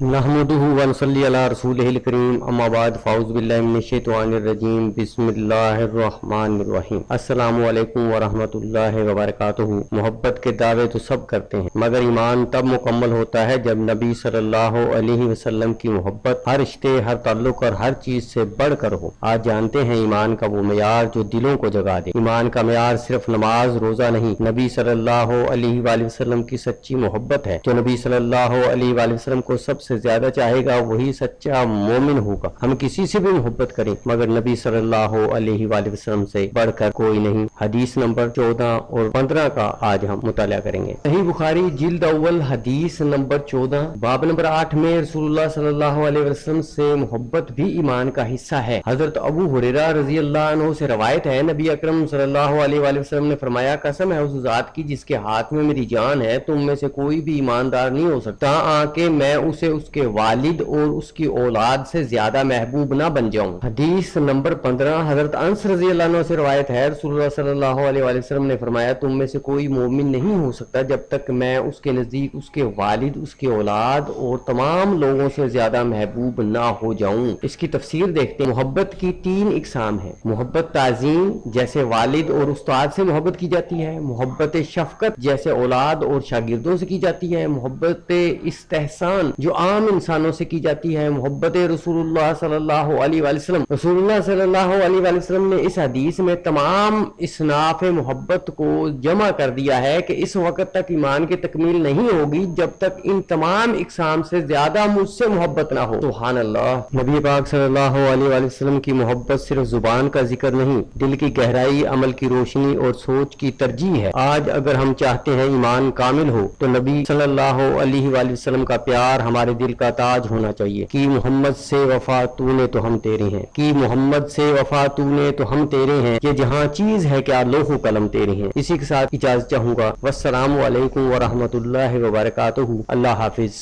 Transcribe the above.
نحمده ونصلي على رسوله الكريم اما بعد، فاعوذ بالله من الشیطان الرجیم بسم اللہ الرحمن الرحیم السلام علیکم ورحمۃ اللہ وبرکاتہ۔ محبت کے دعوے تو سب کرتے ہیں، مگر ایمان تب مکمل ہوتا ہے جب نبی صلی اللہ علیہ وسلم کی محبت ہر رشتے، ہر تعلق اور ہر چیز سے بڑھ کر ہو۔ آج جانتے ہیں ایمان کا وہ معیار جو دلوں کو جگا دے۔ ایمان کا معیار صرف نماز، روزہ نہیں، نبی صلی اللہ علیہ وآلہ وسلم کی سچی محبت ہے۔ جو نبی صلی اللہ علیہ وآلہ وسلم کو سب سے زیادہ چاہے گا وہی سچا مومن ہوگا۔ ہم کسی سے بھی محبت کریں، مگر نبی صلی اللہ علیہ وآلہ وسلم سے بڑھ کر کوئی نہیں۔ حدیث نمبر چودہ اور پندرہ کا آج ہم مطالعہ کریں گے۔ صحیح بخاری جلد اول، حدیث نمبر چودہ۔ باب نمبر آٹھ میں رسول اللہ صلی اللہ علیہ وسلم سے محبت بھی ایمان کا حصہ ہے۔ حضرت ابو حریرہ رضی اللہ عنہ سے روایت ہے، نبی اکرم صلی اللہ علیہ وآلہ وسلم نے فرمایا، قسم ہے اس ذات کی جس کے ہاتھ میں میری جان ہے تم میں سے کوئی بھی ایماندار نہیں ہو سکتا آ کے میں اسے اس کے والد اور اس کی اولاد سے زیادہ محبوب نہ بن جاؤں۔ حدیث نمبر پندرہ، حضرت انس رضی اللہ عنہ سے روایت ہے، رسول اللہ صلی اللہ علیہ وآلہ وسلم نے فرمایا، تم میں سے کوئی مومن نہیں ہو سکتا جب تک میں اس کے نزدیک اس کے والد، اس کی اولاد اور تمام لوگوں سے زیادہ محبوب نہ ہو جاؤں۔ اس کی تفسیر دیکھتے ہیں۔ محبت کی تین اقسام ہے محبت تعظیم جیسے والد اور استاد سے محبت کی جاتی ہے، محبت شفقت جیسے اولاد اور شاگردوں سے کی جاتی ہے، محبت استحسان جو عام انسانوں سے کی جاتی ہے محبت رسول اللہ صلی اللہ علیہ وآلہ وسلم۔ رسول اللہ صلی اللہ علیہ وآلہ وسلم نے اس حدیث میں تمام اصناف محبت کو جمع کر دیا ہے کہ اس وقت تک ایمان کی تکمیل نہیں ہوگی، جب تک ان تمام اقسام سے زیادہ مجھ سے محبت نہ ہو۔ سبحان اللہ۔ نبی پاک صلی اللہ علیہ وآلہ وسلم کی محبت صرف زبان کا ذکر نہیں، دل کی گہرائی، عمل کی روشنی اور سوچ کی ترجیح ہے۔ آج اگر ہم چاہتے ہیں ایمان کامل ہو، تو نبی صلی اللہ علیہ وآلہ وسلم کا پیار ہمارے دل کا تاج ہونا چاہیے۔ کہ محمد سے وفا تو نے تو ہم تیرے ہیں۔ کہ محمد سے وفا تو نے تو ہم تیرے ہیں۔ یہ جہاں چیز ہے کیا لوح قلم تیرے ہیں۔ اسی کے ساتھ اجازت چاہوں گا۔ والسلام علیکم ورحمۃ اللہ وبرکاتہ۔ اللہ حافظ۔